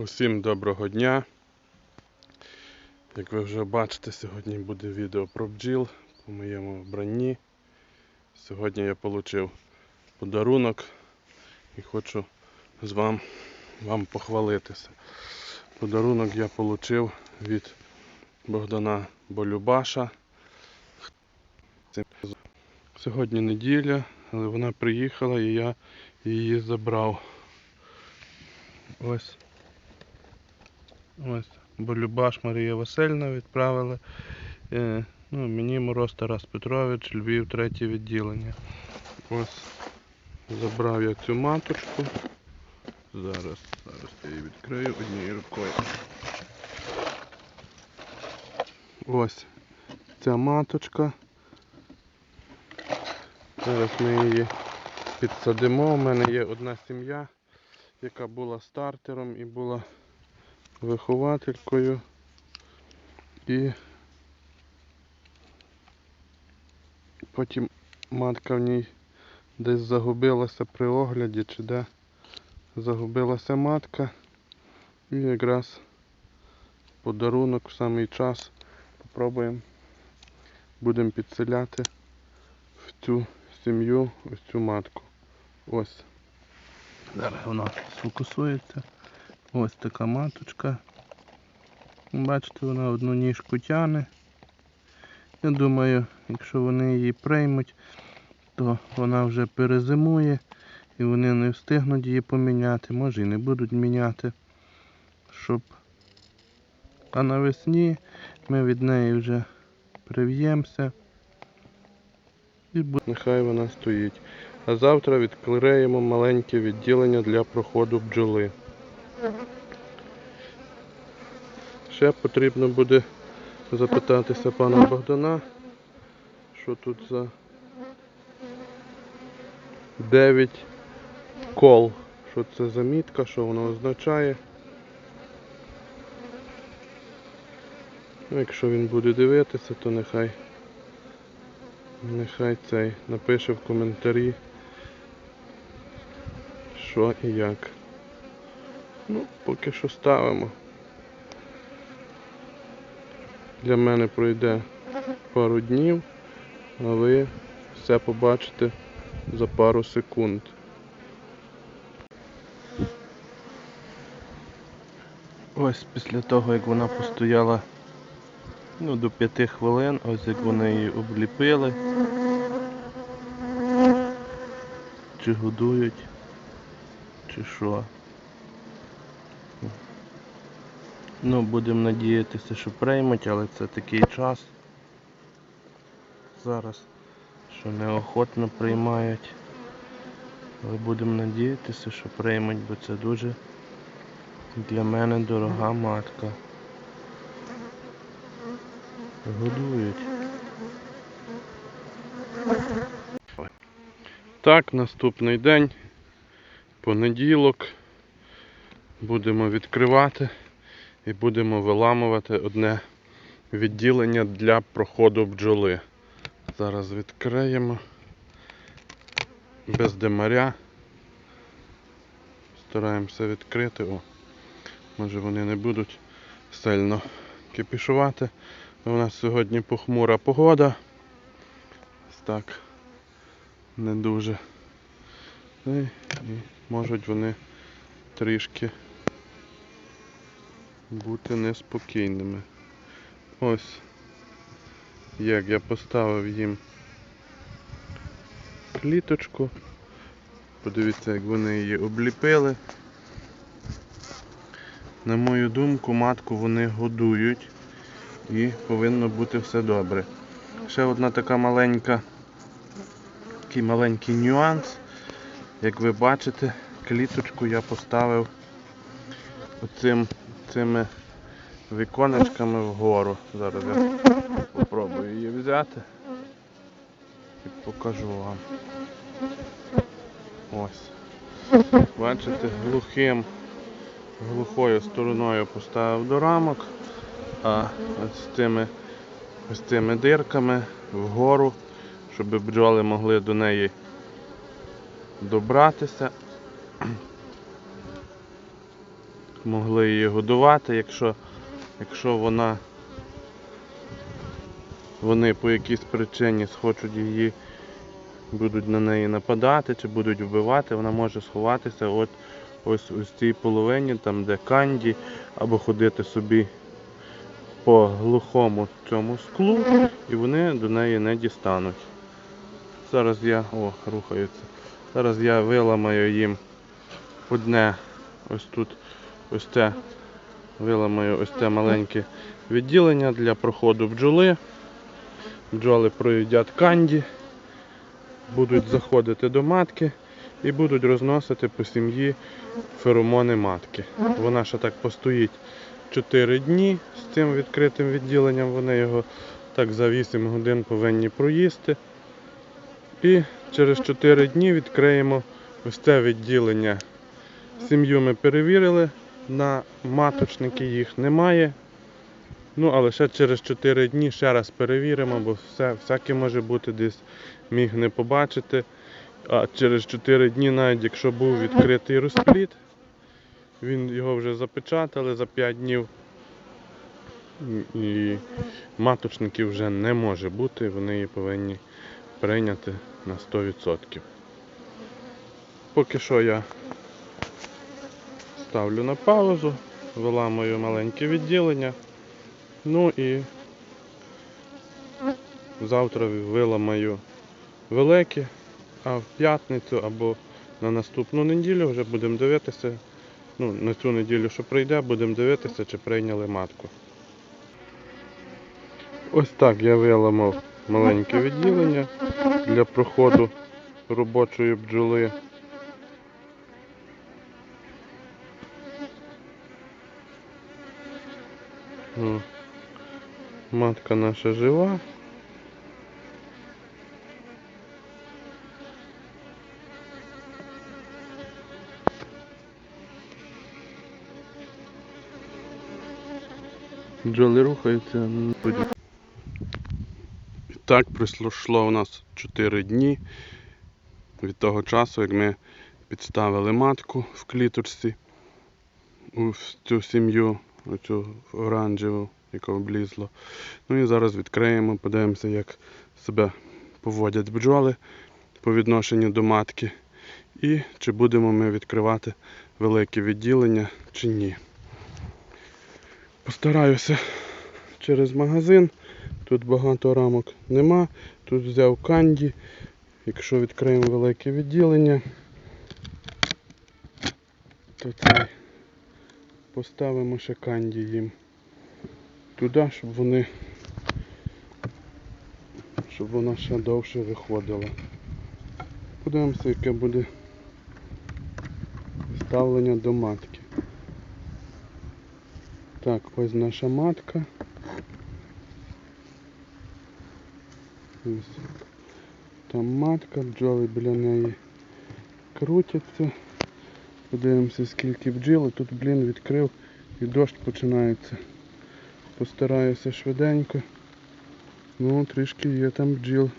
Усім доброго дня. Як ви вже бачите, сьогодні буде відео про бджіл по моєму вбранні. Сьогодні я отримав подарунок і хочу з вам, вам похвалитися. Подарунок я отримав від Богдана Болюбаша. Сьогодні неділя, але вона приїхала і я її забрав. Ось. Ось. Болюбаш Марія Васильівна відправили. Е, ну, мені Мороз Тарас Петрович, Львів, третє відділення. Ось. Забрав я цю маточку. Зараз, зараз я її відкрию однією рукою. Ось ця маточка. Зараз ми її підсадимо. У мене є одна сім'я, яка була стартером і була вихователькою. І потім матка в ній десь загубилася при огляді, чи де загубилася матка. І якраз подарунок в самий час попробуємо. Будемо підселяти в цю сім'ю, ось цю матку. Ось. Зараз вона сфокусується. Ось така маточка. Бачите, вона одну ніжку тяне. Я думаю, якщо вони її приймуть, то вона вже перезимує і вони не встигнуть її поміняти, може і не будуть міняти. Щоб... А навесні ми від неї вже прив'ємося. І буде... Нехай вона стоїть. А завтра відкриємо маленьке відділення для проходу бджоли. Ще потрібно буде запитатися пана Богдана, що тут за 9 кол. Що це за мітка, що воно означає. Ну, якщо він буде дивитися, то нехай нехай цей напише в коментарі, що і як. Ну, поки що ставимо. Для мене пройде пару днів, а ви все побачите за пару секунд. Ось після того, як вона постояла ну, до 5 хвилин, ось як вони її обліпили. Чи годують, чи що. Ну, будемо надіятися, що приймуть, але це такий час. Зараз, що неохотно приймають. Але будемо надіятися, що приймуть, бо це дуже для мене дорога матка. Годують. Так, наступний день, понеділок. Будемо відкривати і будемо виламувати одне відділення для проходу бджоли. Зараз відкриємо без димаря. Стараємося відкрити. О, може вони не будуть сильно кипішувати. У нас сьогодні похмура погода. Ось так не дуже. І, і можуть вони трішки бути неспокійними. Ось як я поставив їм кліточку. Подивіться, як вони її обліпили. На мою думку, матку вони годують і повинно бути все добре. Ще одна така маленька, такий маленький нюанс. Як ви бачите, кліточку я поставив оцим цими віконечками вгору. Зараз я спробую її взяти і покажу вам. Ось. Бачите, глухим, глухою стороною поставив до рамок, а ось з цими, ось цими дирками вгору, щоб бджоли могли до неї добратися. Могли її годувати, якщо, якщо вона вони по якійсь причині схочуть її, будуть на неї нападати чи будуть вбивати, вона може сховатися от ось у цій половині, там де канді, або ходити собі по глухому цьому склу, і вони до неї не дістануть. Зараз я. О, рухаються. Зараз я виламаю їм одне ось тут ось це. Виламаю ось це маленьке відділення для проходу бджоли. Бджоли проїдять канді, будуть заходити до матки і будуть розносити по сім'ї феромони матки. Вона ще так постоїть 4 дні з цим відкритим відділенням. Вони його так за 8 годин повинні проїсти. І через 4 дні відкриємо ось це відділення. Сім'ю ми перевірили, на маточники їх немає. Ну, але ще через 4 дні ще раз перевіримо, бо все, всяке може бути десь міг не побачити. А через 4 дні, навіть якщо був відкритий розпліт, він його вже запечатали за 5 днів. І маточників вже не може бути, вони її повинні прийняти на 100%. Поки що я ставлю на паузу, виламую маленьке відділення. Ну і завтра виламаю велике, а в п'ятницю або на наступну неділю вже будемо дивитися. Ну, на цю неділю, що прийде, будемо дивитися, чи прийняли матку. Ось так я виламав маленьке відділення для проходу робочої бджоли. Матка наша жива. Бджоли рухаються. І так пройшло у нас 4 дні від того часу, як ми підставили матку в кліточці у цю сім'ю, оцю оранжеву, яка облізла. Ну і зараз відкриємо, подивимося, як себе поводять бджоли по відношенню до матки. І чи будемо ми відкривати велике відділення чи ні. Постараюся через магазин. Тут багато рамок нема. Тут взяв канді. Якщо відкриємо велике відділення, то цей поставимо ще канді їм туди, щоб вони щоб вона ще довше виходила. Подивимося, яке буде ставлення до матки. Так, ось наша матка. Ось. Там матка, бджоли біля неї крутяться. Подивимося скільки бджіл. Тут, блін, відкрив і дощ починається. Постараюся швиденько. Ну, трішки є там бджіл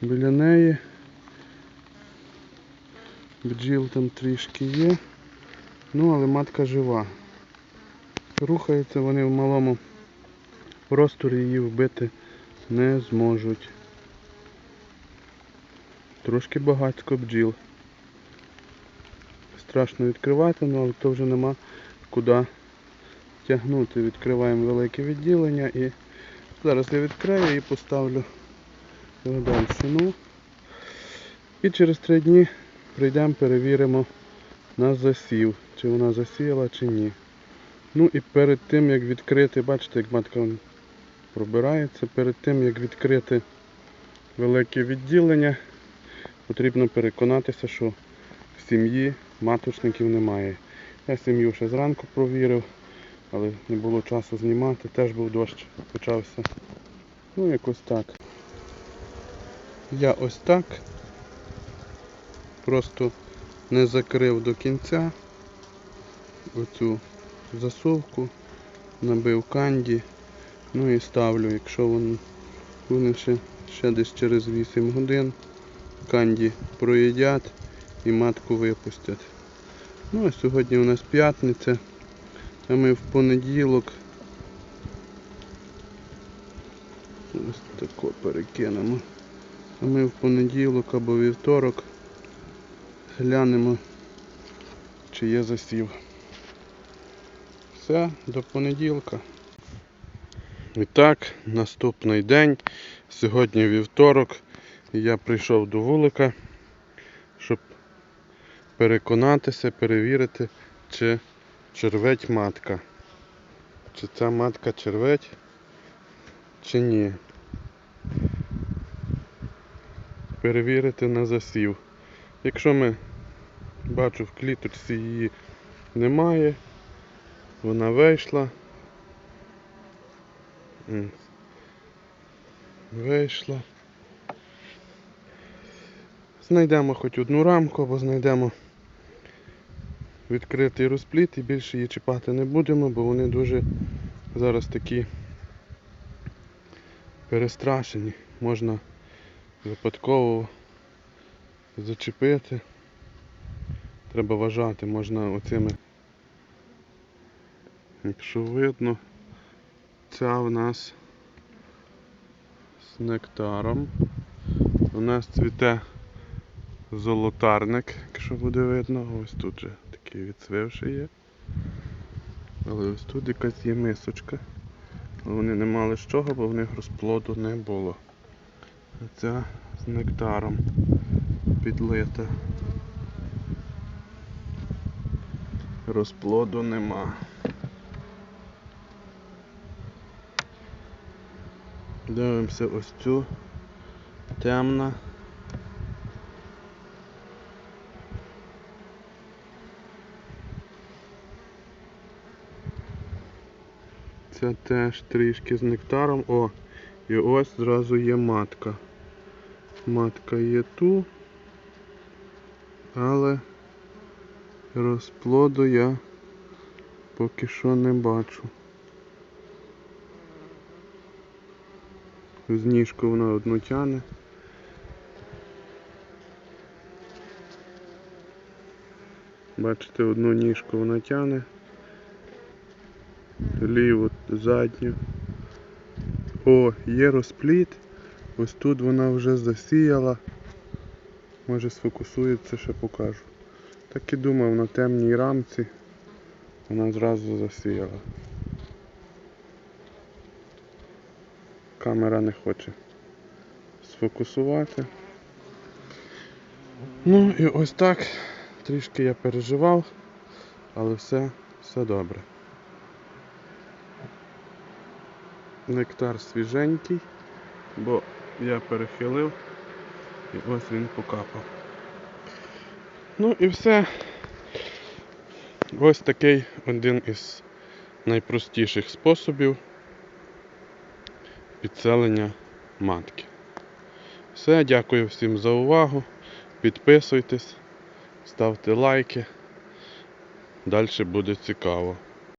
біля неї. Бджіл там трішки є. Ну, але матка жива. Рухаються вони в малому просторі її вбити не зможуть. Трошки багатько бджіл. Страшно відкривати, ну, але то вже нема куди тягнути. Відкриваємо велике відділення і зараз я відкрию і поставлю його далі. Ну, і через три дні прийдемо, перевіримо на засів, чи вона засіяла, чи ні. Ну і перед тим як відкрити, бачите, як матка пробирається, перед тим як відкрити велике відділення, потрібно переконатися, що в сім'ї маточників немає. Я сім'ю ще зранку провірив, але не було часу знімати, теж був дощ, почався. Ну якось так. Я ось так просто не закрив до кінця оцю засовку, набив канді, ну і ставлю, якщо вони, вони ще, ще десь через 8 годин канді проїдять і матку випустять. Ну а сьогодні у нас п'ятниця, А ми в понеділок. Ось тако перекинемо. А ми в понеділок або вівторок глянемо, чи є засів. Все, до понеділка. І так, наступний день. Сьогодні вівторок. Я прийшов до вулика, переконатися, перевірити, чи черветь матка. Чи ця матка черветь, чи ні. Перевірити на засів. Якщо ми бачу в кліточці її немає, вона вийшла. Вийшла. Знайдемо хоч одну рамку або знайдемо відкритий розпліт і більше її чіпати не будемо, бо вони дуже зараз такі перестрашені. Можна випадково зачепити. Треба вважати, можна оцими, якщо видно, ця в нас з нектаром. У нас цвіте золотарник, якщо буде видно, ось тут же такий відцвивший є. Але ось тут якась є мисочка. Вони не мали з чого, бо в них розплоду не було. А ця з нектаром підлита. Розплоду нема. Дивимося ось цю темна. Це теж трішки з нектаром. О, і ось зразу є матка. Матка є ту, але розплоду я поки що не бачу. З ніжку вона одну тяне. Бачите, одну ніжку вона тяне. Ліву, задню. О, є розпліт. Ось тут вона вже засіяла. Може сфокусується, ще покажу. Так і думав на темній рамці. Вона зразу засіяла. Камера не хоче сфокусувати. Ну і ось так. Трішки я переживав, але все, все добре. Нектар свіженький, бо я перехилив і ось він покапав. Ну і все. Ось такий один із найпростіших способів підселення матки. Все, дякую всім за увагу. Підписуйтесь, ставте лайки. Далі буде цікаво.